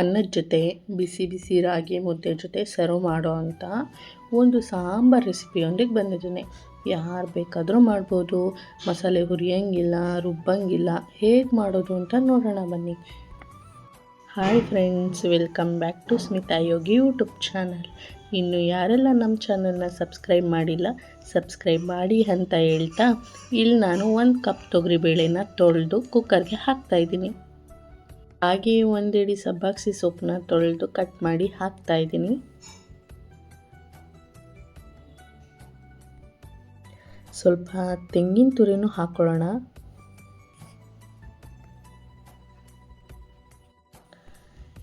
ಅನ್ನದ ಜೊತೆ, ಬಿಸಿ ಬಿಸಿ ರಾಗಿ ಮುದ್ದೆ ಜೊತೆ ಸರ್ವ್ ಮಾಡೋ ಅಂಥ ಒಂದು ಸಾಂಬಾರು ರೆಸಿಪಿಯೊಂದಿಗೆ ಬಂದಿದ್ದೀನಿ. ಯಾರು ಬೇಕಾದರೂ ಮಾಡ್ಬೋದು. ಮಸಾಲೆ ಹುರಿಯೋಂಗಿಲ್ಲ, ರುಬ್ಬಂಗಿಲ್ಲ, ಹೇಗೆ ಮಾಡೋದು ಅಂತ ನೋಡೋಣ ಬನ್ನಿ. Hi friends welcome back to Smita Yogi YouTube channel ಇನ್ನು ಯಾರೆಲ್ಲ ನಮ್ಮ ಚಾನಲ್ನ ಸಬ್ಸ್ಕ್ರೈಬ್ ಮಾಡಿಲ್ಲ ಸಬ್ಸ್ಕ್ರೈಬ್ ಮಾಡಿ ಅಂತ ಹೇಳ್ತಾ ಇಲ್ಲಿ ನಾನು ಒಂದು ಕಪ್ ತೊಗರಿಬೇಳೆನ ತೊಳೆದು ಕುಕ್ಕರ್ಗೆ ಹಾಕ್ತಾಯಿದ್ದೀನಿ ಹಾಗೆ ಒಂದಿಡಿ ಸಬ್ಬಾಕ್ಸಿ ಸೊಪ್ಪನ್ನ ತೊಳೆದು ಕಟ್ ಮಾಡಿ ಹಾಕ್ತಾ ಇದ್ದೀನಿ. ಸ್ವಲ್ಪ ತೆಂಗಿನ ತುರಿನೂ ಹಾಕೊಳ್ಳೋಣ.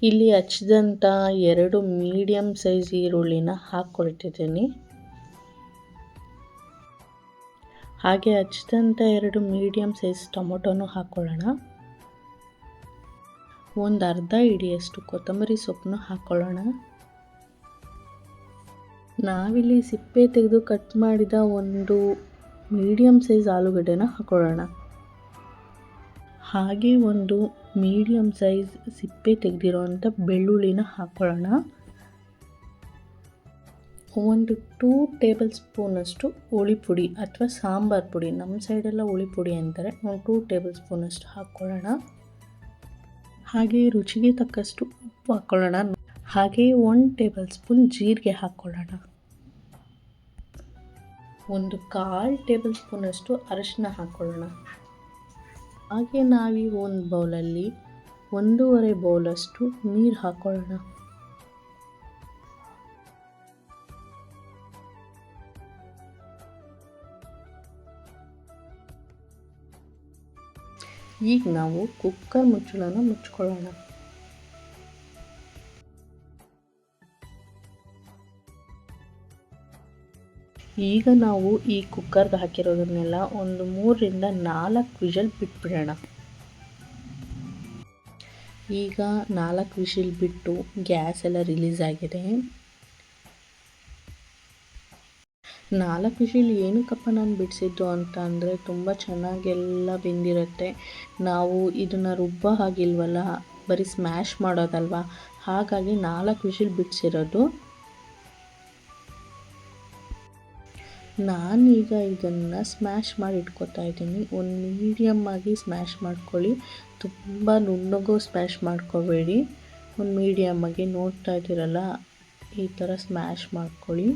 ಇಲ್ಲಿ ಹಚ್ಚಿದಂಥ ಎರಡು ಮೀಡಿಯಮ್ ಸೈಜ್ ಈರುಳ್ಳಿನ ಹಾಕ್ಕೊಳ್ತಿದ್ದೀನಿ ಹಾಗೆ ಹಚ್ಚಿದಂಥ ಎರಡು ಮೀಡಿಯಮ್ ಸೈಜ್ ಟೊಮೊಟೊನೂ ಹಾಕ್ಕೊಳ್ಳೋಣ ಒಂದು ಅರ್ಧ ಹಿಡಿಯಷ್ಟು ಕೊತ್ತಂಬರಿ ಸೊಪ್ಪನ್ನು ಹಾಕ್ಕೊಳ್ಳೋಣ ನಾವಿಲ್ಲಿ ಸಿಪ್ಪೆ ತೆಗೆದು ಕಟ್ ಮಾಡಿದ ಒಂದು ಮೀಡಿಯಮ್ ಸೈಜ್ ಆಲೂಗಡ್ಡೆನ ಹಾಕ್ಕೊಳ್ಳೋಣ ಹಾಗೆ ಒಂದು ಮೀಡಿಯಮ್ ಸೈಜ್ ಸಿಪ್ಪೆ ತೆಗೆದಿರೋವಂಥ ಬೆಳ್ಳುಳ್ಳಿನ ಹಾಕ್ಕೊಳ್ಳೋಣ ಒಂದು ಟೂ ಟೇಬಲ್ ಸ್ಪೂನಷ್ಟು ಹುಳಿ ಪುಡಿ ಅಥವಾ ಸಾಂಬಾರು ಪುಡಿ. ನಮ್ಮ ಸೈಡೆಲ್ಲ ಹುಳಿ ಪುಡಿ ಅಂತಾರೆ. ಒಂದು ಟೂ ಟೇಬಲ್ ಸ್ಪೂನಷ್ಟು ಹಾಕ್ಕೊಳ್ಳೋಣ ಹಾಗೆ ರುಚಿಗೆ ತಕ್ಕಷ್ಟು ಉಪ್ಪು ಹಾಕ್ಕೊಳ್ಳೋಣ ಹಾಗೆ ಒನ್ ಟೇಬಲ್ ಸ್ಪೂನ್ ಜೀರಿಗೆ ಹಾಕ್ಕೊಳ್ಳೋಣ ಒಂದು ಕಾಲು ಟೇಬಲ್ ಸ್ಪೂನಷ್ಟು ಅರಶಿನ ಹಾಕ್ಕೊಳ್ಳೋಣ ಹಾಗೆ ನಾವೀಗ ಒಂದು ಬೌಲಲ್ಲಿ ಒಂದೂವರೆ ಬೌಲಷ್ಟು ನೀರು ಹಾಕ್ಕೊಳ್ಳೋಣ ಈಗ ನಾವು ಕುಕ್ಕರ್ ಮುಚ್ಚಳನ ಮುಚ್ಕೊಳ್ಳೋಣ. ಈಗ ನಾವು ಈ ಕುಕ್ಕರ್ಗೆ ಹಾಕಿರೋದನ್ನೆಲ್ಲ ಒಂದು ಮೂರರಿಂದ ನಾಲ್ಕು ವಿಷಲ್ ಬಿಟ್ಬಿಡೋಣ. ಈಗ ನಾಲ್ಕು ವಿಷಲ್ ಬಿಟ್ಟು ಗ್ಯಾಸ್ ಎಲ್ಲ ರಿಲೀಸ್ ಆಗಿದೆ. ನಾಲ್ಕು ವಿಷಿಲ್ ಏನಕ್ಕಪ್ಪ ನಾನು ಬಿಡಿಸಿದ್ದು ಅಂತ ಅಂದರೆ ತುಂಬ ಚೆನ್ನಾಗೆಲ್ಲ ಬೆಂದಿರುತ್ತೆ. ನಾವು ಇದನ್ನು ರುಬ್ಬೋ ಹಾಗಿಲ್ವಲ್ಲ, ಬರೀ ಸ್ಮ್ಯಾಶ್ ಮಾಡೋದಲ್ವಾ? ಹಾಗಾಗಿ ನಾಲ್ಕು ವಿಷಿಲ್ ಬಿಡಿಸಿರೋದು. ನಾನೀಗ ಇದನ್ನು ಸ್ಮ್ಯಾಶ್ ಮಾಡಿ ಇಟ್ಕೋತಾ ಇದ್ದೀನಿ. ಒಂದು ಮೀಡಿಯಮ್ ಆಗಿ ಸ್ಮ್ಯಾಶ್ ಮಾಡ್ಕೊಳ್ಳಿ. ತುಂಬ ನುಣ್ಣಗೂ ಸ್ಮ್ಯಾಶ್ ಮಾಡ್ಕೋಬೇಡಿ. ಒಂದು ಮೀಡಿಯಮ್ ಆಗಿ ನೋಡ್ತಾ ಇದ್ದೀರಲ್ಲ, ಈ ಥರ ಸ್ಮ್ಯಾಶ್ ಮಾಡ್ಕೊಳ್ಳಿ.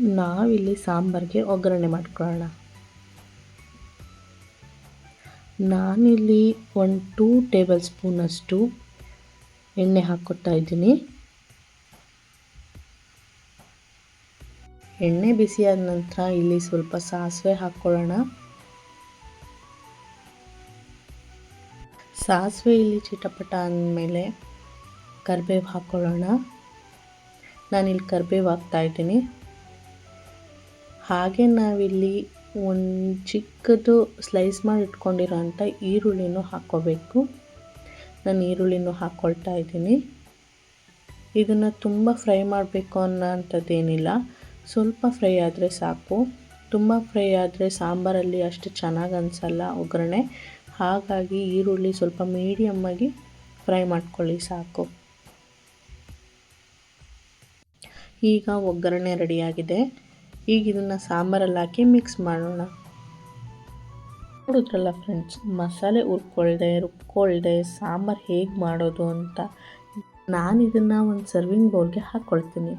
ನಾವಿಲ್ಲಿ ಸಾಂಬಾರಿಗೆ ಒಗ್ಗರಣೆ ಮಾಡ್ಕೊಳ್ಳೋಣ. ನಾನಿಲ್ಲಿ ಒನ್ ಟೂ ಟೇಬಲ್ ಸ್ಪೂನಷ್ಟು ಎಣ್ಣೆ ಹಾಕ್ಕೊತಾ ಇದ್ದೀನಿ. ಎಣ್ಣೆ ಬಿಸಿಯಾದ ನಂತರ ಇಲ್ಲಿ ಸ್ವಲ್ಪ ಸಾಸಿವೆ ಹಾಕ್ಕೊಳ್ಳೋಣ. ಸಾಸಿವೆ ಇಲ್ಲಿ ಚಿಟಪಟ ಅಂದಮೇಲೆ ಕರಿಬೇವು ಹಾಕ್ಕೊಳ್ಳೋಣ. ನಾನಿಲ್ಲಿ ಕರಿಬೇವು ಹಾಕ್ತಾಯಿದ್ದೀನಿ ಹಾಗೆ ನಾವಿಲ್ಲಿ ಒಂದು ಚಿಕ್ಕದು ಸ್ಲೈಸ್ ಮಾಡಿ ಇಟ್ಕೊಂಡಿರೋ ಅಂಥ ಈರುಳ್ಳಿನೂ ಹಾಕ್ಕೋಬೇಕು. ನಾನು ಈರುಳ್ಳಿನೂ ಹಾಕ್ಕೊಳ್ತಾ ಇದ್ದೀನಿ. ಇದನ್ನು ತುಂಬ ಫ್ರೈ ಮಾಡಬೇಕು ಅನ್ನೋ ಅಂಥದ್ದೇನಿಲ್ಲ ಸ್ವಲ್ಪ ಫ್ರೈ ಆದರೆ ಸಾಕು. ತುಂಬ ಫ್ರೈ ಆದರೆ ಸಾಂಬಾರಲ್ಲಿ ಅಷ್ಟು ಚೆನ್ನಾಗಿ ಅನಿಸಲ್ಲ ಒಗ್ಗರಣೆ. ಹಾಗಾಗಿ ಈರುಳ್ಳಿ ಸ್ವಲ್ಪ ಮೀಡಿಯಮ್ಮಾಗಿ ಫ್ರೈ ಮಾಡ್ಕೊಳ್ಳಿ ಸಾಕು. ಈಗ ಒಗ್ಗರಣೆ ರೆಡಿಯಾಗಿದೆ ಈಗ ಇದನ್ನು ಸಾಂಬಾರಲ್ಲಿ ಹಾಕಿ ಮಿಕ್ಸ್ ಮಾಡೋಣ. ನೋಡಿದ್ರಲ್ಲ ಫ್ರೆಂಡ್ಸ್ ಮಸಾಲೆ ಹುರ್ಕೊಳ್ದೆ, ರುಬ್ಕೊಳ್ದೆ, ಸಾಂಬಾರು ಹೇಗೆ ಮಾಡೋದು ಅಂತ. ನಾನು ಇದನ್ನು ಒಂದು ಸರ್ವಿಂಗ್ ಬೌಲ್ಗೆ ಹಾಕ್ಕೊಳ್ತೀನಿ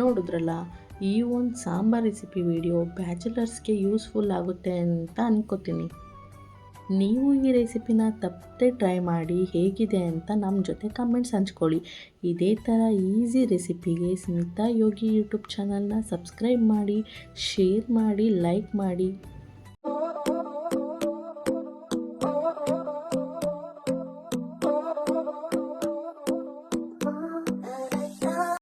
ನೋಡಿದ್ರಲ್ಲ, ಈ ಒಂದು ಸಾಂಬಾರು ರೆಸಿಪಿ ವಿಡಿಯೋ ಬ್ಯಾಚುಲರ್ಸ್ಗೆ ಯೂಸ್ಫುಲ್ ಆಗುತ್ತೆ ಅಂತ ಅನ್ಕೋತೀನಿ. ನೀವು ಈ ರೆಸಿಪಿನ ತಪ್ಪದೆ ಟ್ರೈ ಮಾಡಿ ಹೇಗಿದೆ ಅಂತ ನಮ್ಮ ಜೊತೆ ಕಮೆಂಟ್ಸ್ ಹಂಚ್ಕೊಳ್ಳಿ. ಇದೇ ಥರ ಈಸಿ ರೆಸಿಪಿಗೆ ಸ್ಮಿತಾ ಯೋಗಿ ಯೂಟ್ಯೂಬ್ ಚಾನಲ್ನ ಸಬ್ಸ್ಕ್ರೈಬ್ ಮಾಡಿ ಶೇರ್ ಮಾಡಿ ಲೈಕ್ ಮಾಡಿ.